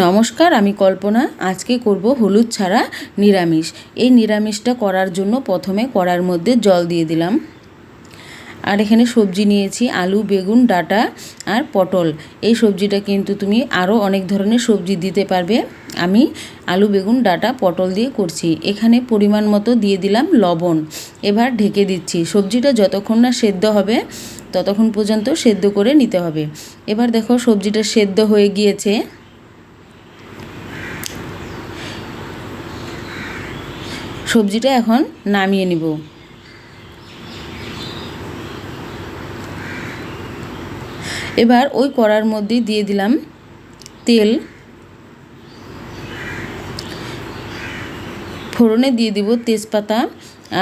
নমস্কার, আমি কল্পনা। আজকে করব হলুদ ছাড়া নিরামিষ। এই নিরামিষটা করার জন্য প্রথমে কড়ার মধ্যে জল দিয়ে দিলাম। আর এখানে সবজি নিয়েছি, আলু, বেগুন, ডাটা আর পটল। এই সবজিটা কিন্তু তুমি আরও অনেক ধরনের সবজি দিতে পারবে। আমি আলু, বেগুন, ডাটা, পটল দিয়ে করছি। এখানে পরিমাণ মতো দিয়ে দিলাম লবণ। এবার ঢেকে দিচ্ছি। সবজিটা যতক্ষণ না সেদ্ধ হবে, ততক্ষণ পর্যন্ত সেদ্ধ করে নিতে হবে। এবার দেখো সবজিটা সেদ্ধ হয়ে গিয়েছে। সবজিটা এখন নামিয়ে নিব। এবার ওই কড়ার মধ্যে দিয়ে দিলাম তেল। ফোড়নে দিয়ে দিব তেজপাতা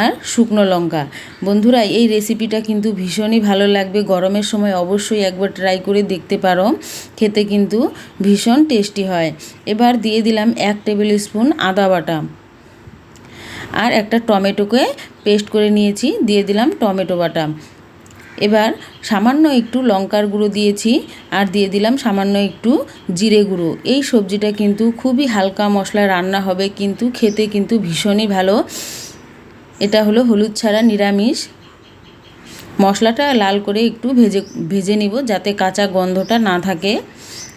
আর শুকনো লঙ্কা। বন্ধুরা, এই রেসিপিটা কিন্তু ভীষণই ভালো লাগবে। গরমের সময় অবশ্যই একবার ট্রাই করে দেখতে পারো। খেতে কিন্তু ভীষণ টেস্টি হয়। এবার দিয়ে দিলাম এক টেবিল স্পুন আদা বাটা। আর একটা টমেটোকে পেস্ট করে নিয়েছি, দিয়ে দিলাম টমেটো বাটা। এবার সামান্য একটু লঙ্কার গুঁড়ো দিয়েছি আর দিয়ে দিলাম সামান্য একটু জিরে গুঁড়ো। এই সবজিটা কিন্তু খুবই হালকা মশলা রান্না হবে, কিন্তু খেতে কিন্তু ভীষণই ভালো। এটা হলো হলুদ ছাড়া নিরামিষ। মশলাটা লাল করে একটু ভেজে ভেজে নিব যাতে কাঁচা গন্ধটা না থাকে।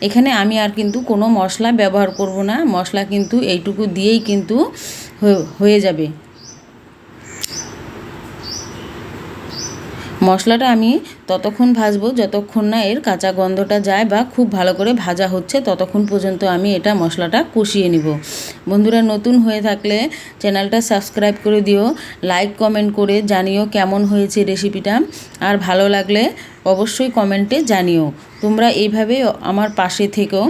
এখানে আমি আর কিন্তু কোনো মশলা ব্যবহার করব না, মশলা কিন্তু এইটুকু দিয়েই কিন্তু হয়ে যাবে। মশলাটা আমি ততক্ষণ ভাজবো যতক্ষণ না এর কাঁচা গন্ধটা যায় বা খুব ভালো করে ভাজা হচ্ছে ততক্ষণ পর্যন্ত আমি এটা মশলাটা কষিয়ে নিব। বন্ধুরা, নতুন হয়ে থাকলে চ্যানেলটা সাবস্ক্রাইব করে দিও, লাইক, কমেন্ট করে জানিও কেমন হয়েছে রেসিপিটা। আর ভালো লাগলে অবশ্যই কমেন্টে জানিও। তোমরা এইভাবে আমার পাশে থেকেও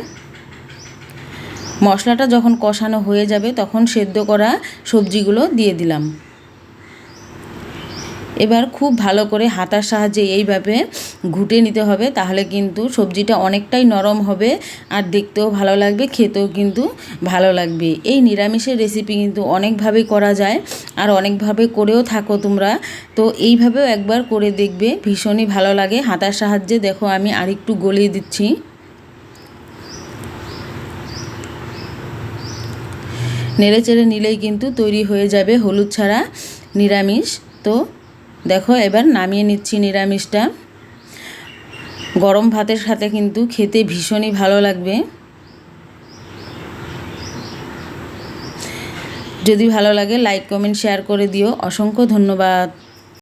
মশলাটা যখন কষানো হয়ে যাবে, তখন সেদ্ধ করা সবজিগুলো দিয়ে দিলাম। এবার খুব ভালো করে হাতার সাহায্যে এইভাবে ঘুটে নিতে হবে, তাহলে কিন্তু সবজিটা অনেকটাই নরম হবে আর দেখতেও ভালো লাগবে, খেতেও কিন্তু ভালো লাগবে। এই নিরামিষের রেসিপি কিন্তু অনেকভাবেই করা যায় আর অনেকভাবে করেও থাকো তোমরা। তো এইভাবেও একবার করে দেখবে, ভীষণই ভালো লাগে। হাতার সাহায্যে দেখো আমি আরেকটু গলিয়ে দিচ্ছি। নেড়ে চেড়ে নিলেই কিন্তু তৈরি হয়ে যাবে হলুদ ছাড়া নিরামিষ। তো দেখো, এবার নামিয়ে নিচ্ছি নিরামিষটা। গরম ভাতের সাথে কিন্তু খেতে ভীষণই ভালো লাগবে। যদি ভালো লাগে, লাইক, কমেন্ট, শেয়ার করে দিও। অসংখ্য ধন্যবাদ।